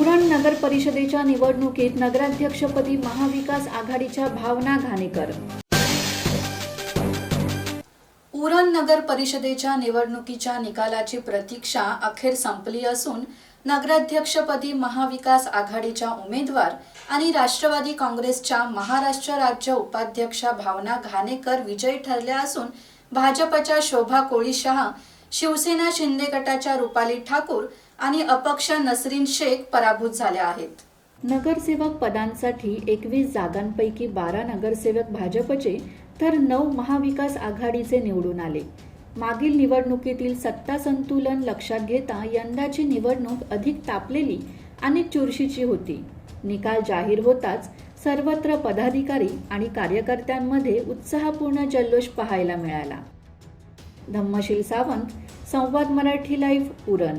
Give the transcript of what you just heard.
उरण नगर परिषदेच्या निवडणुकीत नगराध्यक्षपदी महाविकास आघाडीच्या भावना घाणेकर. उरण नगर परिषदेच्या निवडणुकीच्या निकालाची प्रतीक्षा अखेर संपली असून नगराध्यक्षपदी महाविकास आघाडीच्या उमेदवार आणि राष्ट्रवादी काँग्रेसच्या महाराष्ट्र राज्य उपाध्यक्षा भावना घाणेकर विजयी ठरल्या असून भाजपच्या शोभा कोळी शहा शिवसेना शिंदे गटाच्या रुपाली ठाकूर आणि अपक्ष नसरीन शेख पराभूत झाल्या आहेत. नगरसेवक पदांसाठी एकवीस जागांपैकी बारा नगरसेवक भाजपचे तर नऊ महाविकास आघाडीचे निवडून आले. मागील निवडणुकीतील सत्ता संतुलन लक्षात घेता यंदाची निवडणूक अधिक तापलेली आणि चुरशीची होती. निकाल जाहीर होताच सर्वत्र पदाधिकारी आणि कार्यकर्त्यांमध्ये उत्साहपूर्ण जल्लोष पाहायला मिळाला. धम्मशील सावंत संवाद मराठी लाईव्ह पुरण